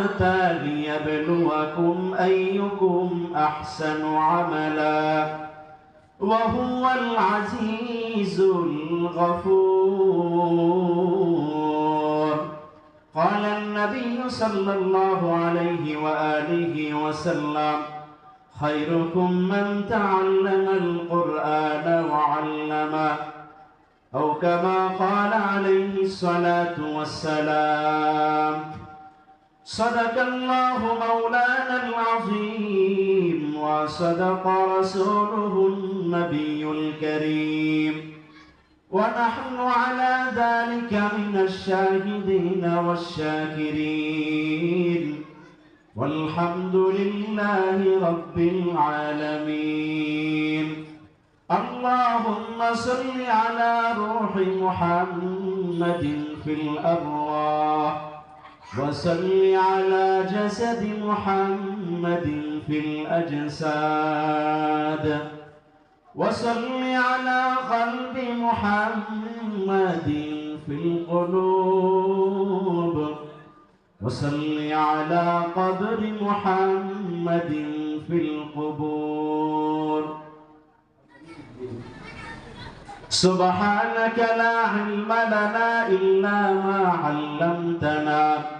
والحياة ليبلوكم أيكم أحسن عملا وهو العزيز الغفور. قال النبي صلى الله عليه وآله وسلم خيركم من تعلم القرآن وعلمه أو كما قال عليه الصلاة والسلام صدق الله مولانا العظيم وصدق رسوله النبي الكريم. ونحن على ذلك من الشاهدين والشاكرين. والحمد لله رب العالمين. اللهم صل على روح محمد في الأرواح. وصل على جسد محمد في الأجساد. وصل على قلب محمد في القلوب. وصل على قبر محمد في القبور. سبحانك لا علم لنا إلا ما علمتنا.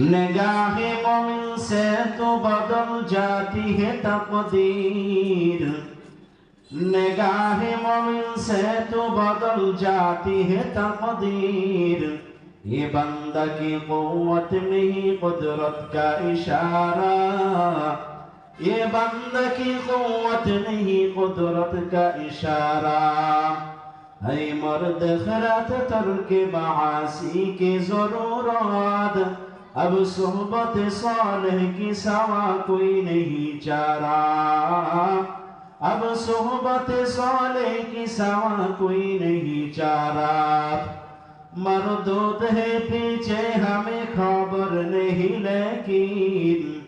نگاہ مومن سے تو بدل جاتی ہے تقدیر نگاہ مومن سے تو بدل جاتی ہے تقدیر یہ بندہ کی قوت میں ہی قدرت کا اشارہ یہ بند کی قوت نہیں قدرت کا اشارہ ہے مرد خرات تر کے के जरूरत अब सोहबत सालह की सवा कोई नहीं चारा। अब सोहबत सालह की सवा कोई नहीं चारा। मरदूत है पीछे हमें खबर नहीं लेकिन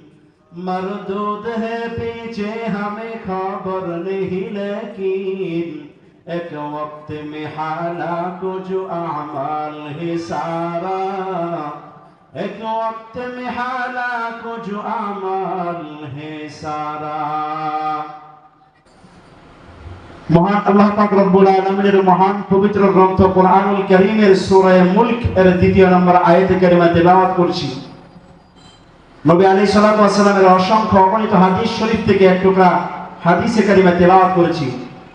मरदूत है पीछे हमें खबर नहीं लेकिन एक वक्त में हाला को जो अमाल है सारा। ایک وقت میں حالا کو جو عمل মহান আল্লাহ পাক রব্বুল আলামিনের মহান পবিত্র গ্রন্থ কোরআনুল কারীমের সূরা মুলক এর দ্বিতীয় নম্বর আয়াতে কারিমা তেলাওয়াত করছি নবী আলাইহিস সালাতু ওয়াস সালামের অসংখ্য অগণিত হাদিস শরীফ থেকে এক টুকরা হাদিসে কারিমা তেলাওয়াত করেছি।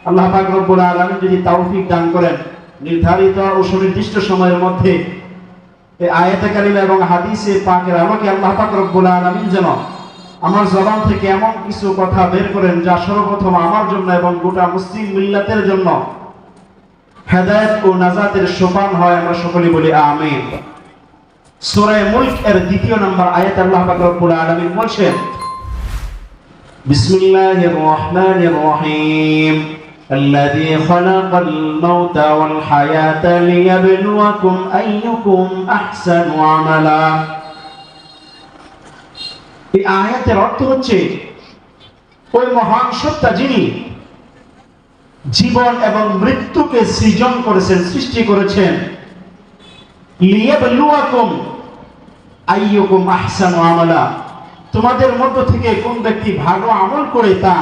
আল্লাহ পাক রব্বুল আলামিন যদি তৌফিক দান করেন, নির্ধারিত ও সুনির্দিষ্ট সময়ের মধ্যে এই আয়াতে কারিমা এবং হাদিসে পাকের আমাকে আল্লাহ পাক রব্বুল আলামিন যেন আমার জবান থেকে এমন কিছু কথা বের করেন যা সর্বপ্রথম আমার জন্য এবং গোটা মুসলিম মিল্লাতের জন্য হেদায়েত ও নাজাতের সোপান হয়, আমরা সকলে বলি আমিন। সূরা মুলক এর দ্বিতীয় নম্বর আয়াত আল্লাহ পাক রব্বুল আলামিন বলছেন, বিসমিল্লাহির রহমানির রহিম। الذي خلق الموت والحياة ليبلوكم أيكم أحسن عملا এই আয়াতের অর্থ হচ্ছে ওই মহান সত্তা যিনি জীবন এবং মৃত্যুকে সৃজন করেছেন সৃষ্টি করেছেন লিয়াবলুয়াকুম আইয়ুকুম আহসানু আমালা তোমাদের মধ্য থেকে কোন ব্যক্তি ভালো আমল করে তা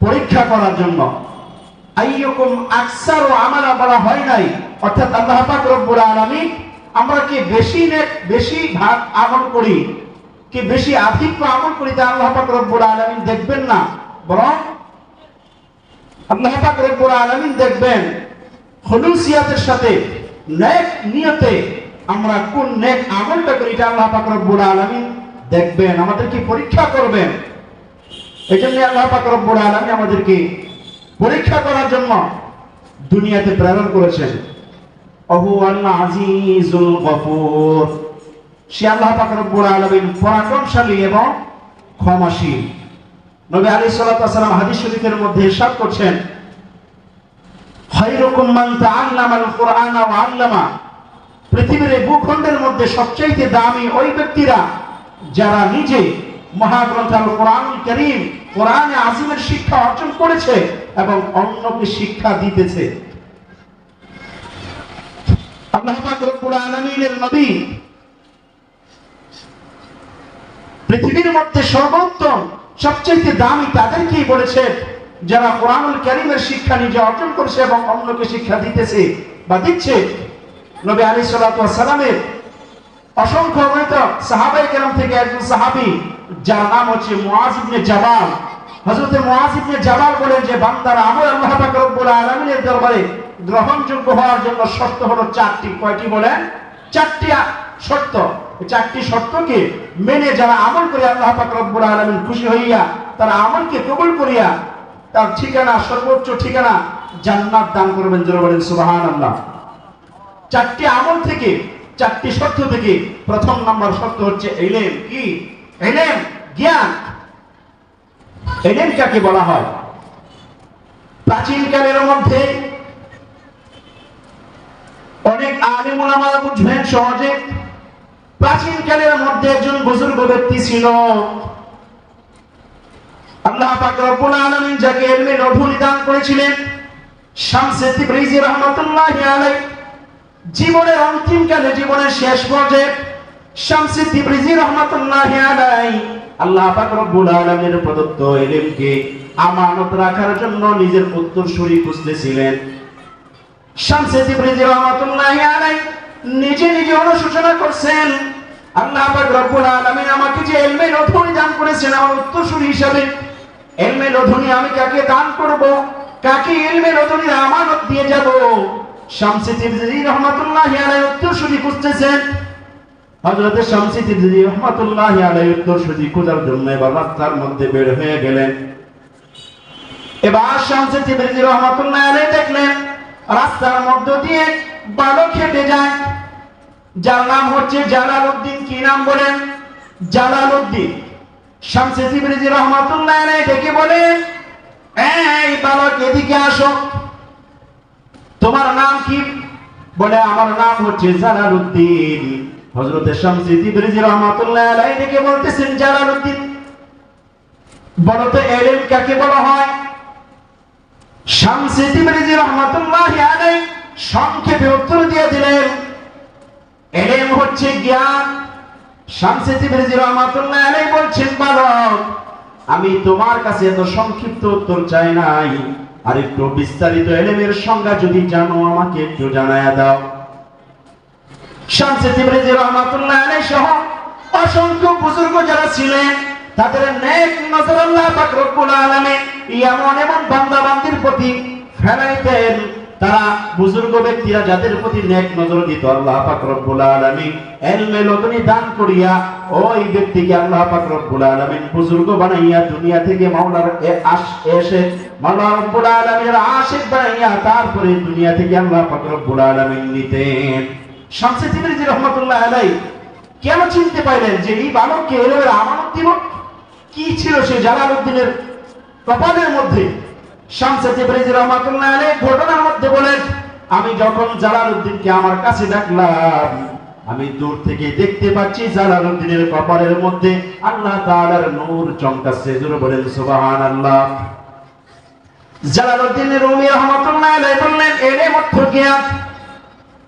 পরীক্ষা করার জন্য। আইয়কুম আকসার ও আমালা বলা হয় নাই। অর্থাৎ আল্লাহ পাক রব্বুল আলামিন আমরা কি বেশি নেক, বেশি ভাগ আমল করি, কি বেশি আধিক্য আমল করিতে আল্লাহ পাক রব্বুল আলামিন দেখবেন না। বরং আল্লাহ পাক রব্বুল আলামিন দেখবেন, খলুসিয়াতের সাথে নেক নিয়তে আমরা কোন নেক আমলটা করি এটা আল্লাহ পাক রব্বুল আলামিন দেখবেন আমাদেরকে পরীক্ষা করবেন। এই আল্লাহ পাক রব্বুল আলামিন আমাদেরকে পরীক্ষা করার জন্য দুনিয়াতে প্রেরণ করেছেন। অহু আল্লাহ আজিজুল গফুর। সে আল্লাহ পাক রব্বুল আলামিন পরাক্রমশালী এবং ক্ষমাশীল। নবী সালাতু ওয়াসালাম হাদিস শরীফের মধ্যে কুরআন ওয়া আল্লামা। পৃথিবীর ভূখণ্ডের মধ্যে সবচেয়ে দামি ওই ব্যক্তিরা যারা নিজে মহাগ্রন্থ আল কোরআনুল করিম কোরআনে আজিমের শিক্ষা অর্জন করেছে এবং অন্যকে শিক্ষা দিতেছে। পৃথিবীর মধ্যে সর্বোত্তম সবচেয়ে দামি তাদেরকেই বলেছেন যারা কোরআনুল করিমের শিক্ষা নিজে অর্জন করেছে এবং অন্যকে শিক্ষা দিতেছে বা দিচ্ছে। নবী আলী সালামের অসংখ্য অগণিত সাহাবাই কেরাম থেকে একজন সাহাবি যার নাম হচ্ছে মুআজ জাবাল। হযরত মুআজ জাবাল বলেন যে, বান্দার আমল আল্লাহ পাক রব্বুল আলামিনের দরবারে গ্রহণযোগ্য হওয়ার জন্য শর্ত হলো চারটি। কয়টি বলেন? চারটি শর্ত। চারটি শর্তকে মেনে যারা আমল করে আল্লাহ পাক রব্বুল আলামিন খুশি হইয়া, তার আমলকে কবুল করিয়া, তার ঠিকানা, সর্বোচ্চ ঠিকানা জান্নাত দান করবেন যারা বলেন, সুবহানাল্লাহ। চারটি আমল থেকে, চারটি শর্ত থেকে প্রথম নাম্বার শর্ত হচ্ছে এলেম কি? এলেম জ্ঞান। এলেম কাকে বলা হয়? প্রাচীন কালের মধ্যে অনেক আলিম ওলামারা বুঝবেন সহজে, প্রাচীন কালের মধ্যে একজন বুজুর্গ ব্যক্তি ছিল। আল্লাহ পাক রব্বুল আলামিন যাকে অধুনি দান করেছিলেন, শামসে তিবরিজি রাহমাতুল্লাহি আলাইহি, জীবনের অন্তিম কালে, জীবনের শেষ পর্যায়ে শামসি তিবরিজি রহমাতুল্লাহি আলাইহি। আল্লাহ পাক রব্বুল আলামিনের প্রদত্ত ইলমকে আমানত রাখার জন্য নিজের উত্তরসূরি খুঁজতেছিলেন তিবরিজি রহমাতুল্লাহি আলাইহি নিজে নিজে অনুশোচনা করছেন, আল্লাহ পাক রব্বুল আলামিন আমাকে যে ইলমের অধুনি দান করেছেন আমার উত্তরসূরি হিসাবে ইলমের অধুনি আমি কাকে দান করব, কাকে ইলমের অধুনি আমানত দিয়ে যাব? শামসি তিবরিজি রহমাতুল্লাহি আলাইহি উত্তরসূরি খুঁজতেছেন হযরত শামসি তিবরিজি রহমাতুল্লাহি আলাইহি উত্তরসূরি খোঁজার জন্য এবার রাস্তার মধ্যে বের হয়ে গেলেন। এবার শামসি তিবরিজি রহমাতুল্লাহি আলাইহি দেখলেন, রাস্তার মধ্য দিয়ে বালক হেঁটে যায়। যার নাম হচ্ছে জালালউদ্দিন, কি নাম বলেন? জালালউদ্দিন। শামসি তিবরিজি রহমাতুল্লাহি আলাইহি ডেকে বলেন এই বালক, এদিকে আসো। তোমার নাম কি? বলে, আমার নাম হচ্ছে জালালউদ্দিন। হযরত শামসি তিবরিজি রাহমাতুল্লাহ আলাইহি থেকে বলতেছেন জালালউদ্দিন বলো তো এলেম কাকে বলা হয়? আলাইহি সংক্ষেপে উত্তর দিয়ে দিলেন হচ্ছে জ্ঞান। শামসি তিবরিজি রাহমাতুল্লাহ আলাইহি বলছেন, বালক, আমি তোমার কাছে এত সংক্ষিপ্ত উত্তর চাই নাই। আর একটু বিস্তারিত এলেমের সংজ্ঞা যদি জানো, আমাকে একটু জানায়া দাও। অসংখ্য বুজুর্গ যারা ছিলেন, তাদের এমন এমন বান্দা বান্দির প্রতি তারা বুজুর্গ ব্যক্তিরা যাদের প্রতি নেক নজর দিত আল্লাহ লদনি দান করিয়া ওই ব্যক্তিকে আল্লাহ বুজুর্গ বানাইয়া দুনিয়া থেকে মাওলার এসে মাওলা তারপরে দুনিয়া থেকে আল্লাহ পাক আলামিন নিতেন। শামসে রহমাতুল্লাহ আলাইহি, কেন চিনতে পারলেন যে এই বালককে এলেমের আমানত দিব? কি ছিল সে জালালউদ্দিনের কপালের মধ্যে? শামসে রহমাতুল্লাহ আলাইহি ঘটনার মধ্যে বলেন, আমি যখন জালালউদ্দিনকে আমার কাছে ডাকলাম, আমি দূর থেকে দেখতে পাচ্ছি জালালউদ্দিনের কপালের মধ্যে আল্লাহ তাআলার নূর চমকাচ্ছে। জোরে বলেন, সুবহানাল্লাহ। জালালউদ্দিন রুমি রহমাতুল্লাহ আলাইহি বললেন এলে মধ্য জ্ঞান শামসে তিবরিজি রহমাতুল্লাহ আলাইহি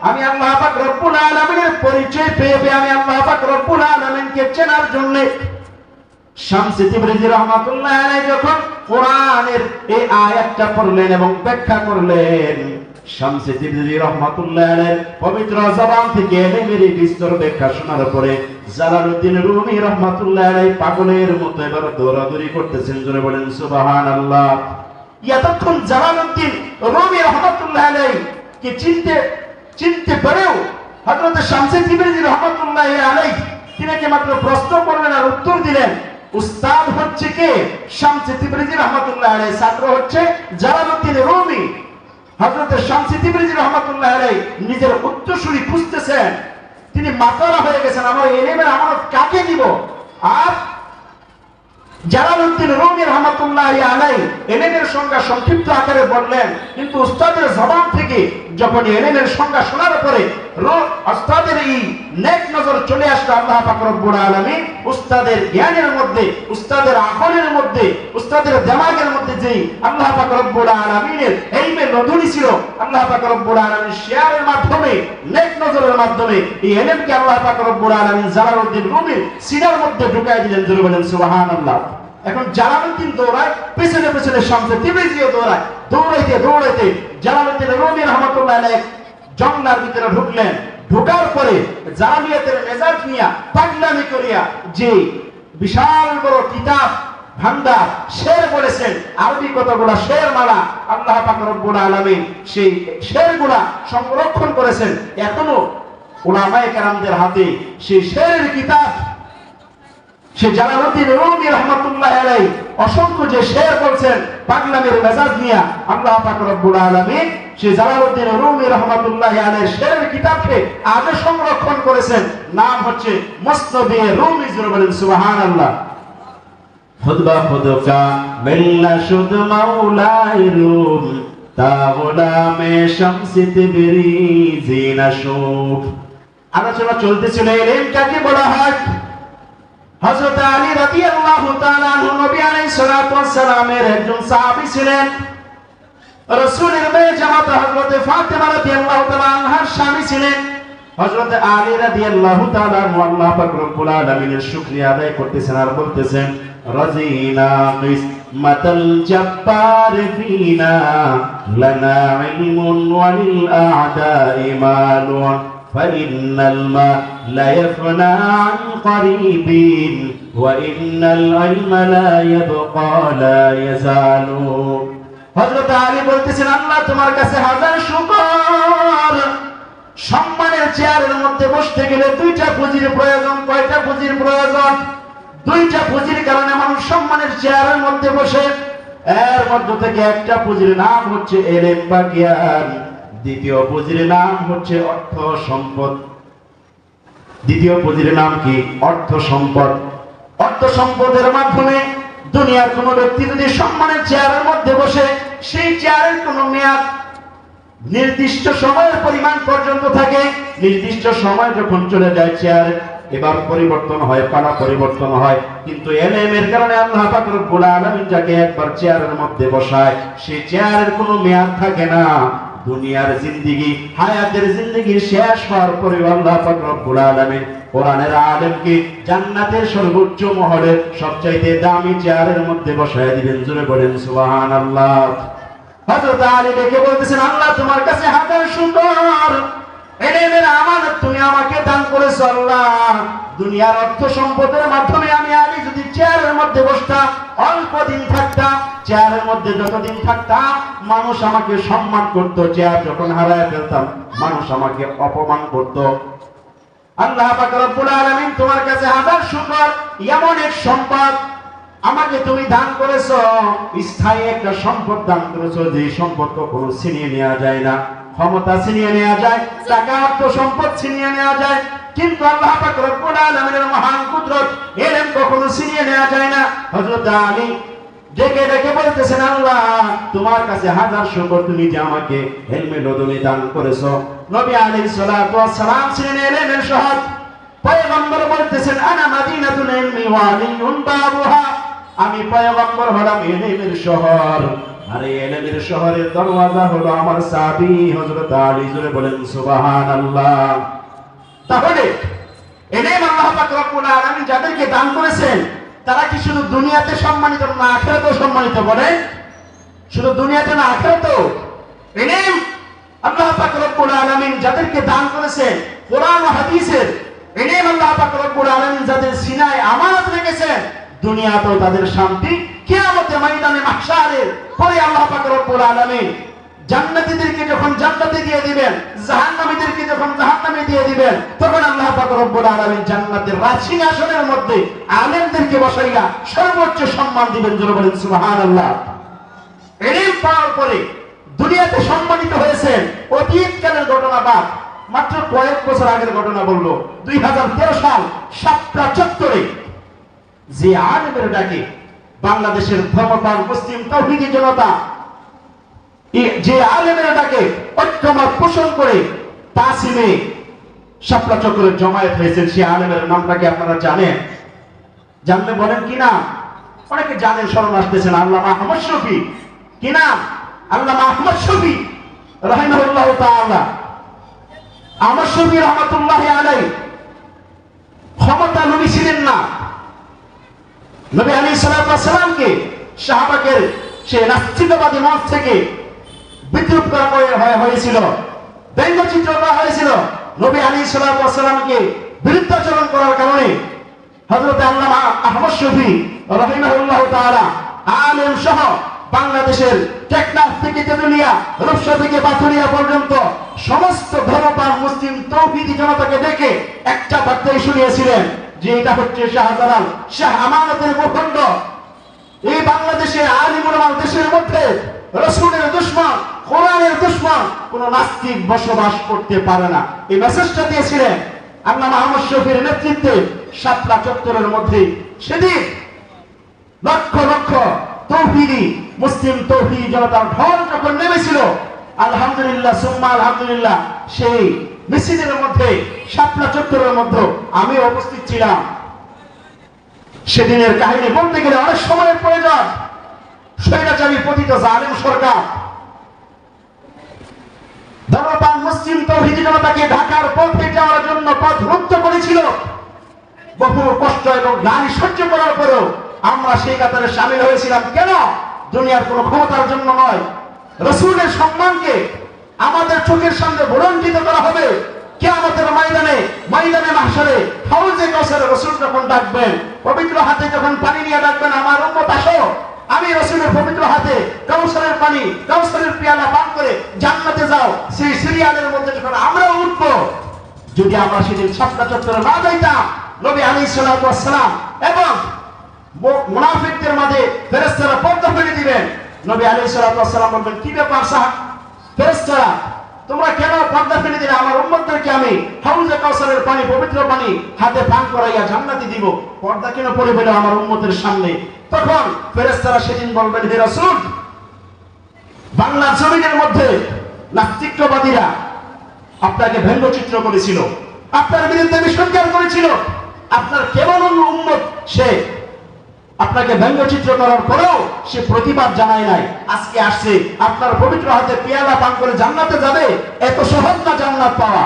আমি পরিচয় পেয়ে পবিত্র জবান থেকে এলেমের বিস্তর ব্যাখ্যা শোনার পরে জালালউদ্দিন রুমি রহমাতুল্লাহ আলাইহি পাগলের মতো এবার দৌড়াদৌড়ি করতেছেন, জোরে বলেন সুবহানাল্লাহ। এতক্ষণ জালালউদ্দিন রুমি রহমাতুল্লাহ আলাইহি কি চিনতে চিনতে পারেও হযরত শামসি তিবরিজি রহমাতুল্লাহ আলাইহি তিনাকে মাত্র প্রশ্ন করলেন আর উত্তর দিলেন উস্তাদ হচ্ছে কে? শামসি তিবরিজি রহমাতুল্লাহ আলাইহি ছাত্র হচ্ছে জালালউদ্দিন রুমি। হযরত শামসি তিবরিজি রহমাতুল্লাহ আলাইহি নিজের উত্তরসূরি খুঁজতেছেন। তিনি মাতারা হয়ে গেছেন, আমার এলেমের আমানত কাকে দিব? আর জালালউদ্দিন রুমি রহমাতুল্লাহ আলাই এলেনের সংজ্ঞা সংক্ষিপ্ত আকারে বললেন, কিন্তু উস্তাদের জবান থেকে যখন এলেনের সংজ্ঞা শোনার পরে রো- উস্তাদের এই নেক নজর চলে আসলো আল্লাহ পাক রব্বুল আলামিন। উস্তাদের জ্ঞানের মধ্যে উস্তাদের আকলের মধ্যে উস্তাদের দেমাগের মধ্যে যেই আল্লাহ পাক রব্বুল আলামিনের এইমে নধুনি ছিল, আল্লাহ পাক রব্বুল আলামিন শেয়ারের মাধ্যমে, নেক নজরের মাধ্যমে এই এলেমকে আল্লাহ পাক রব্বুল আলামিন জালালউদ্দিন রুমির সিনার মধ্যে ঢুকাই দিলেন। জোরে বলেন, সুবহানাল্লাহ। এখন জালালউদ্দিন দৌড়ায়, পেছনে পেছনে শামসে তিবরিজিও দৌড়ায়। দৌড়াইতে দৌড়াইতে জালালউদ্দিন রুমি রহমাতুল্লাহ আলাইহি জঙ্গলার ভিতরে ঢুকলেন। ঢোকার পরে জালিয়াতের মেজাজ নিয়া পাগলামি করিয়া যে বিশাল বড় কিতাব, ভান্ডার, শের বলেছেন, আরবি কতগুলা শের মালা আল্লাহ পাক রব্বুল আলামিন সেই শেরগুলা সংরক্ষণ করেছেন। এখনও ওলামায়ে কেরামদের হাতে সেই শেরের কিতাব সে জালালউদ্দিন রুমি রহমাতুল্লাহ আলাইহি অসংখ্য যে শের বলছেন পাগলামের মেজাজ নিয়া আল্লাহ পাক রব্বুল আলামিন সে জালালউদ্দিন রুমি রহমাতুল্লাহ আলাইহি শেরের কিতাবকে আজও সংরক্ষণ করেছেন। নাম হচ্ছে মুসনদে রুমি জুরে বলেন সুবহানাল্লাহ। খুদবা খুদকা মিল্লা শুদ মাওলাই রুম তা গোলামে শামসিত আলোচনা চলতেছিল এলেম কাকে বলা হয় হযরত আলী রাদিয়াল্লাহু তাআলা নবী আলাইহিস সালাতু সালামের একজন সাহাবী ছিলেন। রাসূলের মেয়ে জামাত হযরত ফাতেমা রাদিয়াল্লাহু তাআলা আনহার স্বামী ছিলেন। হযরত আলী রাদিয়াল্লাহু তাআলা আল্লাহ পাক রব্বুল আলামিনের শুকরিয়া আদায় করতেছেন আর বলতেছেন, রাজিনা কিসমাতাল জাব্বার ফিনা লানা ইলমুন ওয়ালিল আ'দাই মালুন। فإن الماء لا يفنى عن قريب وإن العلم لا يبقى لا يزال হযরত আলী বলতেছেন আল্লাহ তোমার কাছে হাজার শুকর সম্মানের চেয়ারের মধ্যে বসতে গেলে দুইটা পুঁজির প্রয়োজন কয়টা পুঁজির প্রয়োজন দুইটা পুঁজির কারণে মানুষ সম্মানের চেয়ারের মধ্যে বসে এর মধ্যে থেকে একটা পুঁজির নাম হচ্ছে এলেম বা জ্ঞান দ্বিতীয় পুঁজির নাম হচ্ছে অর্থ সম্পদ। দ্বিতীয় পুঁজির নাম কি? অর্থ সম্পদ। অর্থ সম্পদের মাধ্যমে দুনিয়ার কোন ব্যক্তি যদি সম্মানের চেয়ারের মধ্যে বসে, সেই চেয়ারের কোনো মেয়াদ নির্দিষ্ট সময়ের পরিমাণ পর্যন্ত থাকে। নির্দিষ্ট সময় যখন চলে যায়, চেয়ার এবার পরিবর্তন হয়, পালা পরিবর্তন হয়। কিন্তু এলএমের কারণে আল্লাহ পাক রব্বুল আলামিন যাকে একবার চেয়ারের মধ্যে বসায়, সেই চেয়ারের কোনো মেয়াদ থাকে না। দুনিয়ার জিন্দিগি, হায়াতের জিন্দিগি শেষ হওয়ার পরে আল্লাহ পাক রব্বুল আলামিন কোরআনের আলেমকে জান্নাতের সর্বোচ্চ মহলের সবচাইতে দামি চেয়ারের মধ্যে বসায় দিবেন। জোরে বলেন, সুবহানাল্লাহ। হযরত আলী ডেকে বলতেছেন, আল্লাহ তোমার কাছে হাজার শুকর মানুষ আমাকে সম্মান করত, চেয়ার যখন হারায় ফেলতাম, মানুষ আমাকে অপমান করত। আল্লাহ রব্বুল তোমার কাছে হাজার সুন্দর এমন এক সম্পদ আমাকে তুমি দান করেছ। স্থায়ী একটা সম্পদ দান করেছ, যে সম্পদ কখনো ছিনিয়ে নেওয়া যায় না। ক্ষমতা ছিনিয়ে নেওয়া যায়, টাকা অর্থ সম্পদ ছিনিয়ে নেওয়া যায়, কিন্তু আল্লাহ পাক রব্বুল আলামিনের মহান কুদরত এলেম কখনো ছিনিয়ে নেওয়া যায় না। হযরত আলী ডেকে ডেকে বলতেছেন, আল্লাহ, তোমার কাছে হাজার শুকর তুমি যে আমাকে হেলমেট লদমি দান করেছ। নবী আলাইহিস সালাতু ওয়াস সালাম ছিলেন এলেমের সহজ পয়গম্বর বলতেছেন, আনা মাদিনাতুল ইলমি ওয়া আলিয়ুন বাবুহা। আমি পয়গম্বর হলাম ইলমের শহর। আর এই ইলমের শহরের দরওয়াজা হলো আমার সাহাবী হযরত আলী। জুড়ে বলেন, সুবহানাল্লাহ। তাহলে ইলম আল্লাহ পাক রব্বুল আলামিন যাদেরকে দান করেছেন, তারা কি শুধু দুনিয়াতে সম্মানিত না আখিরাতেও সম্মানিত বলেন শুধু দুনিয়াতে না, আখিরাতেও? ইলম আল্লাহ পাক রব্বুল আলামিন যাদেরকে দান করেছেন, কোরআন ও হাদিসের ইলম আল্লাহ পাক রব্বুল আলামিন যাদের সিনায় আমানত রেখেছেন, দুনিয়াতেও তাদের শান্তি কিয়ামতে ময়দানে মাহশারের পরে আল্লাহ পাক রব্বুল আলামিন জান্নাতীদেরকে যখন জান্নাতে দিয়ে দিবেন, জাহান্নামীদেরকে যখন জাহান্নামে দিয়ে দিবেন, তখন আল্লাহ পাক রব্বুল আলামিন জান্নাতের রাজসিংহাসনের মধ্যে আলেমদেরকে বসাইয়া সর্বোচ্চ সম্মান দিবেন জোরে বলেন, সুবহানাল্লাহ। এলিম পাওয়ার পরে দুনিয়াতে সম্মানিত হয়েছেন, অতীতকালের ঘটনা বাদ, মাত্র কয়েক বছর আগের ঘটনা বলল, দুই হাজার তেরো সাল সাতটা চত্বরে যে আলেমের ডাকে বাংলাদেশের ধর্মপ্রাণ মুসলিম তৌহিদি জনতা যে আলেমের ডাকে ঐক্যমত পোষণ করে, তাসিমে শাপলা চক্রের জমায়েত হয়েছেন সেই আলেমের নামটাকে আপনারা জানেন? জানলে বলেন কি না? অনেকে জানেন, স্মরণ আসতেছেন আল্লাহ আহমদ শফি। কি নাম? আল্লাহ আহমদ শফি, রহিমাহুল্লাহ তাআলা। আহমদ শফি রহমতুল্লাহ আলাই ক্ষমতা নবী ছিলেন না। নবী আলী সালামকে শাহবাগের সে নাস্তিকবাদী মঞ্চ থেকে বিদ্রুপ করা হয়ে- হয়ে- হয়েছিল। ব্যঙ্গচিত্র করা হয়েছিল। নবী আলী সালামকে বিরুদ্ধাচরণ করার কারণে হযরত আল্লামা আহমদ শফি রাহিমাহুল্লাহ তাআলা আলেম সহ বাংলাদেশের টেকনাফ থেকে তেতুলিয়া, রূপসা থেকে পাথুরিয়া পর্যন্ত সমস্ত ধর্মপ্রাণ মুসলিম তৌহিদি জনতাকে দেখে একটা বার্তাই শুনিয়েছিলেন। যে এটা হচ্ছে শাহজালাল। শাহ আমানতের ভূখণ্ড। এই বাংলাদেশে আলিমুল দেশের মধ্যে রসুলের দুশ্মন, কোরআনের দুশ্মন কোন নাস্তিক বসবাস করতে পারে না। এই মেসেজটা দিয়েছিলেন আল্লাহ আহমদ শফির নেতৃত্বে সাতলা চত্বরের মধ্যে। সেদিন লক্ষ লক্ষ তৌহিদি, মুসলিম তৌহিদি জনতার ঢল যখন নেমেছিল, আলহামদুলিল্লাহ, সুম্মা আলহামদুলিল্লাহ, সেই মিছিলের মধ্যে সাতলা চত্বরের মধ্যে আমি উপস্থিত ছিলাম। সেদিনের কাহিনী বলতে গেলে অনেক সময়ের প্রয়োজন। স্বৈরাচারী পতিত জালেম সরকার। মুসলিম জনতাকে ঢাকার পথে যাওয়ার জন্য পথ করেছিল। বহু কষ্ট এবং গ্লানি সহ্য করার পরেও আমরা সেই কাতারে সামিল হয়েছিলাম। কেন? দুনিয়ার কোনো ক্ষমতার জন্য নয়। রসুলের সম্মানকে আমাদের চোখের সামনে ভুলঞ্চিত করা হবে। কে আমাদের ময়দানে ময়দানে মাসরে হাউজে কসরে রসুল যখন ডাকবেন, পবিত্র হাতে যখন পানি নিয়ে ডাকবেন, আমার উম্মত, আসো। আমি রসুলের পবিত্র হাতে কাউসারের পানি কাউসারের পিয়ালা পান করে জান্নাতে যাও। সেই সিরিয়ালের মধ্যে যখন আমরা উঠবো, যদি আমরা সেদিন সাতটা চত্বরে না যাইতাম, নবী আলী সালাম এবং মুনাফিকদের মাঝে ফেরেস্তারা পর্দা ফেলে দিবেন, নবী আলী সালাম বলবেন, কি ব্যাপার সাহা ফেরেস্তারা তোমরা কেন পর্দা ফেলে দিলে? আমার উম্মতদেরকে আমি হাউজে কাউসারের পানি, পবিত্র পানি হাতে পান করাইয়া জান্নাতি দিব। পর্দা কেন পড়ে ফেলে আমার উম্মতের সামনে? তখন ফেরেস্তারা সেদিন বলবেন, হে রাসূল, বাংলার জমিনের মধ্যে নাস্তিকবাদীরা আপনাকে ব্যঙ্গচিত্র করেছিল। আপনার বিরুদ্ধে বিসর্জন করেছিল। আপনার অন্য উন্মত সে আপনাকে ব্যঙ্গচিত্র করার পরেও সে প্রতিবাদ জানায় নাই। আজকে আসছে, আপনার পবিত্র হাতে পেয়ালা পান করে জান্নাতে যাবে, এত সহজ না জান্নাত পাওয়া।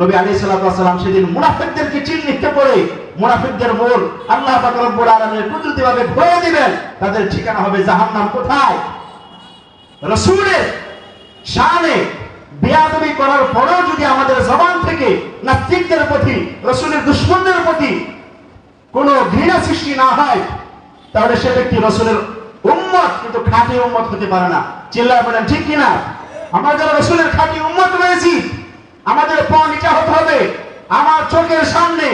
নবী আলী সাল্লাম সেদিন মুনাফিকদেরকে চিহ্নিত করে মুনাফিকদের মোড় আল্লাহ রব্বুল আলামিন কুদরতি ভাবে ঘুরে দিবেন, তাদের ঠিকানা হবে জাহান্নাম কোথায়? রসুলের শানে বেয়াদবি করার পরেও যদি আমাদের জবান থেকে নাস্তিকদের প্রতি, রসুলের দুশ্মনদের প্রতি কোনো ঘৃণা সৃষ্টি না হয়, তাহলে সে ব্যক্তি রসুলের উম্মত, কিন্তু খাঁটি উম্মত হতে পারে না। চিল্লায় বলেন, ঠিক কিনা? আমরা যারা রসুলের খাঁটি উম্মত রয়েছি আমাদের পা নিচা হতে হবে। আমার চোখের সামনে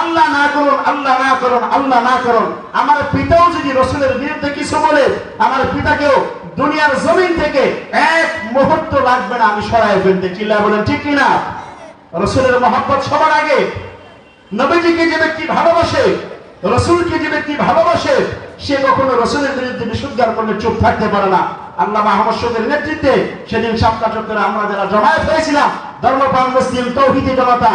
আল্লাহ না করুন, আল্লাহ না করুন, আল্লাহ না করুন। আমার পিতাও যদি রসুলের বিরুদ্ধে কিছু বলে, আমার পিতাকেও দুনিয়ার জমিন থেকে এক মুহূর্ত লাগবে না, আমি সরাই ফেলতে। চিল্লায় বলেন, ঠিক কিনা? রসুলের মহব্বত সবার আগে নবীজিকে যে ব্যক্তি ভালোবাসে, রসুলকে যে ব্যক্তি ভালোবাসে, সে কখনো রসুলের বিরুদ্ধে বিশুদ্ধার করলে চুপ থাকতে পারে না। আল্লাহ মাহমদ নেতৃত্বে সেদিন সাতটা চত্বরে আমরা যারা জমায়েত হয়েছিলাম, ধর্মপ্রাণ, মুসলিম, তৌহিদি জনতা,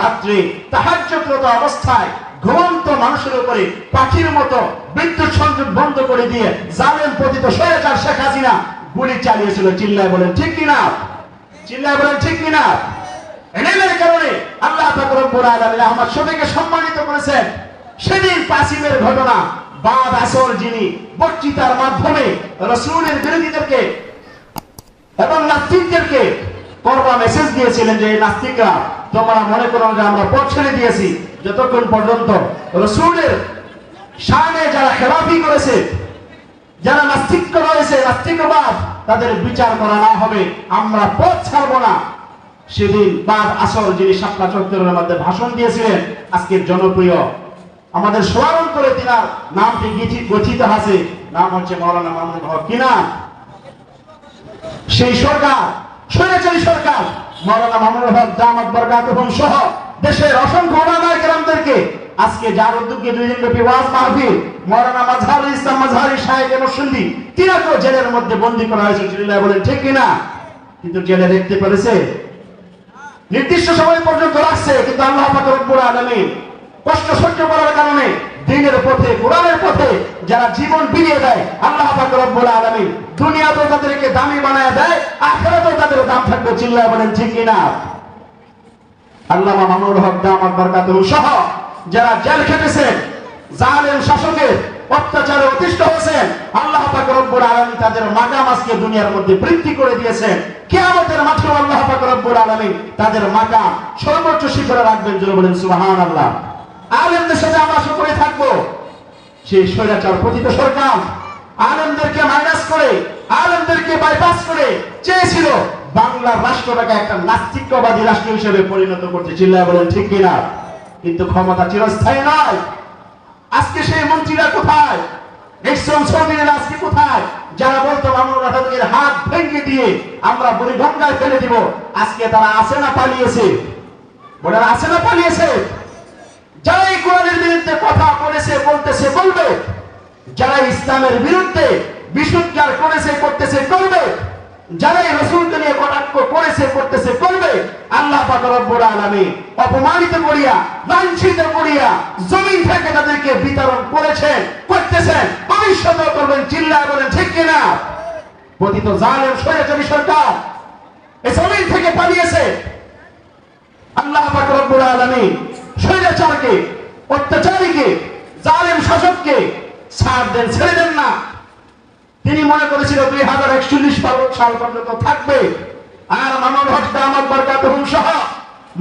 রাত্রে তাহাজ্জুদরত অবস্থায় ঘুমন্ত মানুষের উপরে পাখির মতো বিদ্যুৎ সংযোগ বন্ধ করে দিয়ে জালেম পতিত স্বৈরাচার শেখ হাসিনা গুলি চালিয়েছিল। চিল্লায় বলেন, ঠিক কিনা? চিল্লায় বলেন, ঠিক কিনা? কারণে আল্লাহ আমার সবাইকে সম্মানিত করেছেন। সেদিন পাসিমের ঘটনা, বাদ আসর যিনি বক্তৃতার মাধ্যমে বিরোধীদেরকে এবং নাস্তিকদেরকে করবা মেসেজ দিয়েছিলেন যে নাস্তিকরা, তোমরা মনে করো যে আমরা পথ ছেড়ে দিয়েছি। যতক্ষণ পর্যন্ত রসুলের সামনে যারা খেলাফি করেছে, যারা নাস্তিক্য রয়েছে, নাস্তিকবাদ, তাদের বিচার করা না হবে, আমরা পথ ছাড়বো না। সেদিন বাদ আসর যিনি সাতটা চত্বরের মধ্যে ভাষণ দিয়েছিলেন, আজকের জনপ্রিয়। আমাদের সবার অন্তরে তিনার নামটি গঠিত আছে। নাম হচ্ছে মৌলানা মামুন হক। কিনা সেই সরকার, স্বৈরাচারী সরকার, মৌলানা মামুনুল হক, জামাত বরকাতুহুম সহ দেশের অসংখ্য ওলামায়ে কেরামদেরকে আজকে যার উদ্যোগে দুই দিন ব্যাপী ওয়াজ মাহফিল, মৌলানা মাজহারুল ইসলাম মাজহারি সাহেব নরসিংদী তিনাকেও জেলের মধ্যে বন্দী করা হয়েছে। বলেন, ঠিক কিনা? কিন্তু জেলে দেখতে পেরেছে নির্দিষ্ট সময় পর্যন্ত রাখছে, কিন্তু আল্লাহ পাক রব্বুল আলামিন কষ্ট সহ্য করার কারণে দিনের পথে, কোরআনের পথে যারা জীবন বিলিয়ে দেয়, আল্লাহ পাক রব্বুল আলামিন দুনিয়াতেও তাদেরকে দামি বানায় দেয়, আখিরাতেও তাদের দাম থাকবে চিল্লায় বলেন, ঠিক কিনা? আল্লামা মামুনুল হক, দামাত বরকাতুহু সহ যারা জেল খেটেছেন জালেম শাসকের অত্যাচারে অতিষ্ঠ হয়েছেন। আল্লাহ পাক রব্বুল আলামিন তাদের মাকাম আজকে দুনিয়ার মধ্যে বৃদ্ধি করে দিয়েছেন। কিয়ামতের মাঠেও আল্লাহ পাক রব্বুল আলামিন তাদের মাকাম সর্বোচ্চ শিখরে রাখবেন জোরে বলেন, সুবহানাল্লাহ। আলেমদের সাথে আমরা সকলে থাকব। সেই স্বৈরাচার পতিত সরকার আলেমদেরকে মাইনাস করে, আলেমদেরকে বাইপাস করে চেয়েছিল বাংলার রাষ্ট্রটাকে একটা নাস্তিকবাদী রাষ্ট্র হিসেবে পরিণত করতে। চিল্লায় বলেন, ঠিক কিনা? কিন্তু ক্ষমতা চিরস্থায়ী নয়। আজকে সেই মন্ত্রীরা কোথায়? আজকে কোথায়? যারা বলতো হাত ভেঙে দিয়ে আমরা ফেলে দিব। আজকে তারা আসে না পালিয়েছে। আসে না পালিয়েছে। বিরুদ্ধে কথা বলেছে, বলতেছে ইসলামের বিরুদ্ধে বিশুদ্ধার করেছে, করতেছে, করবে। যারা রসুলকে নিয়ে কটাক্ষ করেছে, করতেছে, করবে, আল্লাহ পাক রব্বুল অপমানিত করিয়া, লাঞ্ছিত করিয়া জমিন থেকে তাদেরকে বিতরণ করেছেন, করতেছেন। ভবিষ্যতেও করবেন, চিল্লায় বলেন, ঠিক কিনা? পতিত জালেম স্বৈরাচারী সরকার এই জমিন থেকে পালিয়েছে। আল্লাহ পাক রব্বুল আলামিন স্বৈরাচারকে, অত্যাচারীকে, জালেম শাসককে ছাড় দেন, ছেড়ে দেন না। তিনি মনে করেছিল দুই হাজার একচল্লিশ সাল পর্যন্ত থাকবে। আর মামুল হক দামাত বরকাত সহ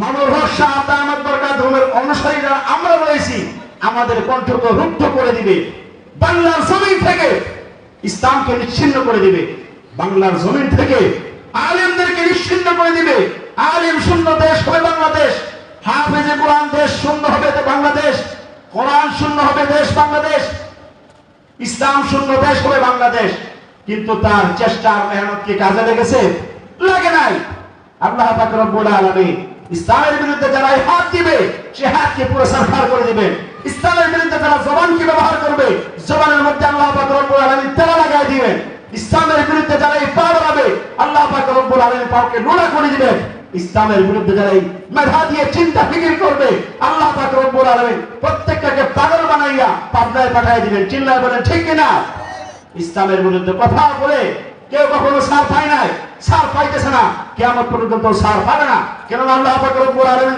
মামুল হক শাহ দামাত বরকাত অনুসারী যারা আমরা রয়েছি, আমাদের কণ্ঠকে রুদ্ধ করে দিবে। বাংলার জমিন থেকে ইসলামকে নিচ্ছিন্ন করে দিবে। বাংলার জমিন থেকে আলেমদেরকে নিশ্চিন্ন করে দিবে। আলেম শূন্য দেশ হবে বাংলাদেশ। হাফেজে কোরআন দেশ শূন্য হবে বাংলাদেশ। কোরআন শূন্য হবে দেশ বাংলাদেশ। ইসলাম শূন্য দেশ হবে বাংলাদেশ। কিন্তু তার চেষ্টা আর মেহনত কি কাজে লেগেছে? লাগে নাই। আল্লাহ রব্বুল আলামিন ইসলামের বিরুদ্ধে যারা হাত দিবে, সে হাতকে পুরো সারফার করে দিবে। ইসলামের বিরুদ্ধে যারা জবানকে ব্যবহার করবে, জবানের মধ্যে আল্লাহ পাক রব্বুল আলামিন তেলা লাগাই দিবেন। ইসলামের বিরুদ্ধে যারা এই পা বাড়াবে, আল্লাহ পাক রব্বুল আলামিন পাওকে নোড়া করে দিবেন। ইসলামের বিরুদ্ধে যারা এই মেধা দিয়ে চিন্তা ফিকির করবে, আল্লাহ পাক প্রত্যেকটাকে পাগল বানাইয়া পাবনায় পাঠাই দিবেন। চিল্লায় বলেন, ঠিক কিনা? ইসলামের বিরুদ্ধে কথা বলে কেউ কখনো সার পায় নাই, সার পাইতেছে না। কিয়ামত পর্যন্ত সার পাবে না। কেন আল্লাহ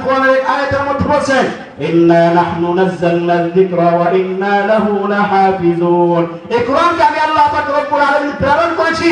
কোরআনের আয়াতের মধ্যে বলছেন, ইন্না নাহনু যিকরা ওয়া ইন্না লাহু লাহাফিজুন। এই কোরআনকে আমি আল্লাহ পাক রব্বুল আলামিন প্রেরণ করেছি।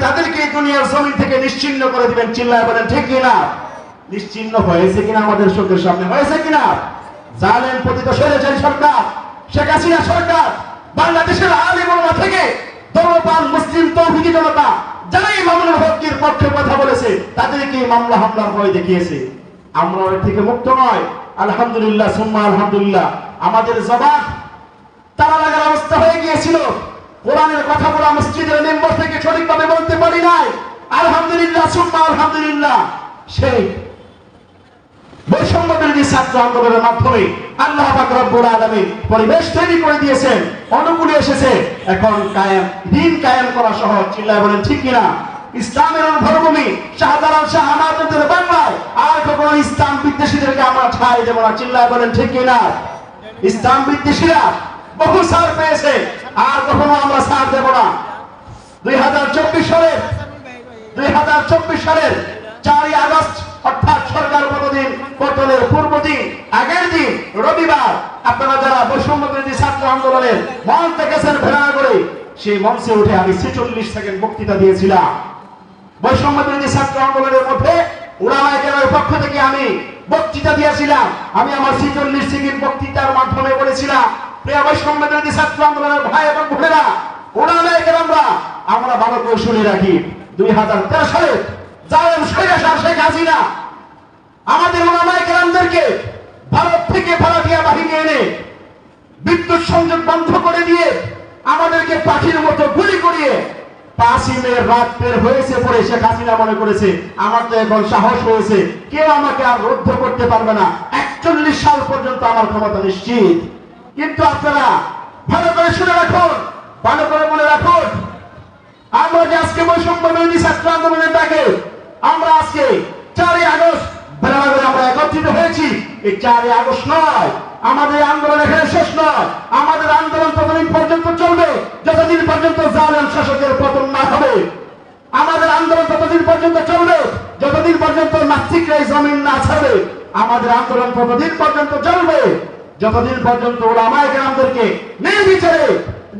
তাদেরকে দুনিয়ার জমিন থেকে নিশ্চিন্ন করে দিবেন। চিল্লায় বলেন, ঠিক কিনা নিশ্চিন্ন হয়েছে কিনা আমাদের চোখের সামনে? হয়েছে কিনা? স্বৈরাচারী সরকার, শেখ হাসিনা সরকার, বাংলাদেশের আলিম থেকে দেখিয়েছে। আমরা থেকে মুক্ত নয়। আলহামদুলিল্লাহ আলহামদুলিল্লাহ। আমাদের জবান তারা লাগার অবস্থা হয়ে গিয়েছিল। কোরআনের কথা বলা মসজিদের মেম্বার থেকে সঠিকভাবে বলতে পারি নাই। আলহামদুলিল্লাহ, সুম্মা আলহামদুলিল্লাহ। সেই বৈষম্য বিরোধী ছাত্র আন্দোলনের মাধ্যমে আল্লাহ পাক রব্বুল আলামিন পরিবেশ তৈরি করে দিয়েছেন, অনুকূলে এসেছে। এখন কায়েম, দিন কায়েম করা সহজ। চিল্লায় বলেন, ঠিক কিনা? ইসলামের অনুভূমি শাহজালাল শাহ আমাদের বাংলায় আর কখনো ইসলাম বিদ্বেষীদেরকে আমরা ঠাই দেব না। চিল্লায় বলেন, ঠিক কিনা? ইসলাম বিদ্বেষীরা বহু সার পেয়েছে। আর কখনো আমরা সার দেব না। দুই হাজার চব্বিশ সালের, দুই হাজার চব্বিশ সালের চারই আগস্ট, অর্থাৎ সরকার পতদিন পতনের পূর্ব দিন, আগের দিন, রবিবার, আপনারা যারা বৈষম্য ছাত্র আন্দোলনের মঞ্চ দেখেছেন ভেড়া করে, সেই মঞ্চে উঠে আমি ছেচল্লিশ সেকেন্ড বক্তৃতা দিয়েছিলাম। বৈষম্য ছাত্র আন্দোলনের মধ্যে উড়ামায় কেনার পক্ষ থেকে আমি বক্তৃতা দিয়েছিলাম। আমি আমার ছেচল্লিশ সেকেন্ড বক্তৃতার মাধ্যমে বলেছিলাম বিদ্যুৎ সংযোগ বন্ধ করে দিয়ে আমাদেরকে পাখির মতো গুলি করিয়ে মে রাত বের হয়েছে পরে শেখ হাসিনা মনে করেছে। আমার তো এখন সাহস হয়েছে। কেউ আমাকে আর রুদ্ধ করতে পারবে না। একচল্লিশ সাল পর্যন্ত আমার ক্ষমতা নিশ্চিত। কিন্তু আপনারা ভালো করে শুনে রাখুন, ভালো করে মনে রাখুন। আমরা যে আজকে বৈষম্য বিরোধী ছাত্র আন্দোলনের ডাকে, আমরা আজকে চারই আগস্ট বেলাবেলা আমরা একত্রিত হয়েছি। এই চারই আগস্ট নয়, আমাদের আন্দোলন এখানে শেষ নয়, আমাদের আন্দোলন ততদিন পর্যন্ত চলবে, যতদিন পর্যন্ত জালেম শাসকের পতন না হবে। আমাদের আন্দোলন ততদিন পর্যন্ত চলবে, যতদিন পর্যন্ত নাস্তিকরা জমিন না ছাড়বে, আমাদের আন্দোলন ততদিন পর্যন্ত চলবে। যতদিন পর্যন্ত ওরা আমায় গ্রামদেরকে নির্বিচারে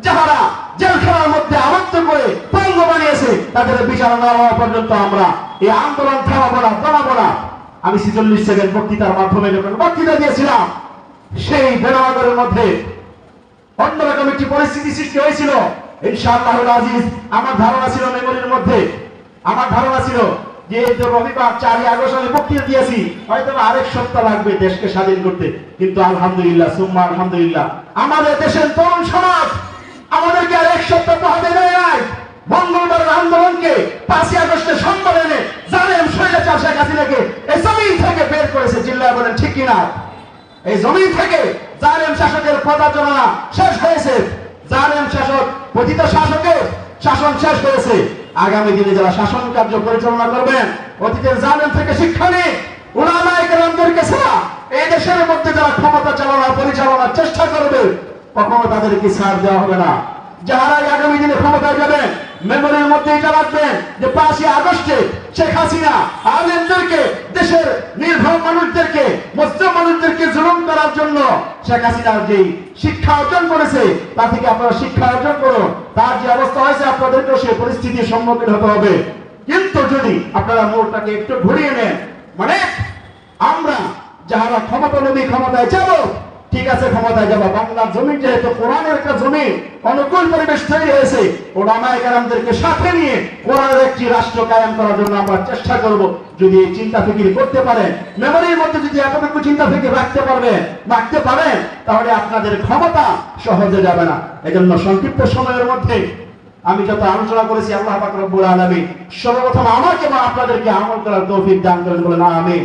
যাহারা জেলখানার মধ্যে আবদ্ধ করে পঙ্গ বানিয়েছে, তাদের বিচার না হওয়া পর্যন্ত আমরা এই আন্দোলন থামাবো না থামাবো না আমি ছিচল্লিশ সেকেন্ড বক্তৃতার মাধ্যমে যখন বক্তৃতা দিয়েছিলাম, সেই বেনাগরের মধ্যে অন্যরকম একটি পরিস্থিতি সৃষ্টি হয়েছিল। ইনশাআল্লাহ আজিজ, আমার ধারণা ছিল মেমোরির মধ্যে, আমার ধারণা ছিল যে রবিবার চারই আগস্ট আমি বক্তৃতা দিয়েছি হয়তো আরেক সপ্তাহ লাগবে দেশকে স্বাধীন করতে। কিন্তু আলহামদুলিল্লাহ, সুম্মা আলহামদুলিল্লাহ। আমাদের দেশের তরুণ সমাজ আমাদেরকে আর এক সপ্তাহ দেয় নাই। আন্দোলনকে পাঁচই আগস্টে সম্মান এনে জানেন শেখ হাসিনাকে এই থেকে বের করেছে বলেন, ঠিক কিনা? এই থেকে শাসকের পদাচরণা শেষ হয়েছে। জালেম শাসক পতিত শাসকের শাসন শেষ হয়েছে। আগামী দিনে যারা শাসন কার্য পরিচালনা করবেন, অতীতের জামিন থেকে শিক্ষা নিয়ে ওলামায়কেরামদেরকে ছাড়া এই দেশের মধ্যে যারা ক্ষমতা চালনা, পরিচালনার চেষ্টা করবে, কখনো তাদেরকে ছাড় দেওয়া হবে না। যারা আগামী দিনে ক্ষমতায় যাবেন, মেমোরির মধ্যে এটা রাখবেন যে পাঁচই আগস্টে শেখ হাসিনা আলেমদেরকে দেশের নির্ভর মানুষদেরকে, মুসলিম মানুষদেরকে জুলুম করার জন্য শেখ হাসিনার যে শিক্ষা অর্জন করেছে, তা থেকে আপনারা শিক্ষা অর্জন করুন। তার যে অবস্থা হয়েছে, আপনাদেরকেও সেই পরিস্থিতির সম্মুখীন হতে হবে। কিন্তু যদি আপনারা মোড়টাকে একটু ঘুরিয়ে নেন মানে আমরা যারা ক্ষমতা নবী ক্ষমতায় যাব ঠিক আছে, ক্ষমতায় যাব। বাংলার জমি যেহেতু কোরআনের একটা জমি, অনুকূল পরিবেশ তৈরি হয়েছে, ওলামায় কারামদেরকে সাথে নিয়ে কোরআনের একটি রাষ্ট্র কায়েম করার জন্য আমরা চেষ্টা করব। যদি এই চিন্তা ফিকির করতে পারেন মেমোরির মধ্যে যদি এতটুকু চিন্তা ফিকির রাখতে পারবেন রাখতে পারেন, তাহলে আপনাদের ক্ষমতা সহজে যাবে না। এজন্য সংক্ষিপ্ত সময়ের মধ্যে আমি যত আলোচনা করেছি, আল্লাহ পাক রব্বুল আলামিন সর্বপ্রথম আমাকে এবং আপনাদেরকে আমল করার তৌফিক দান করেন বলেন, আমিন।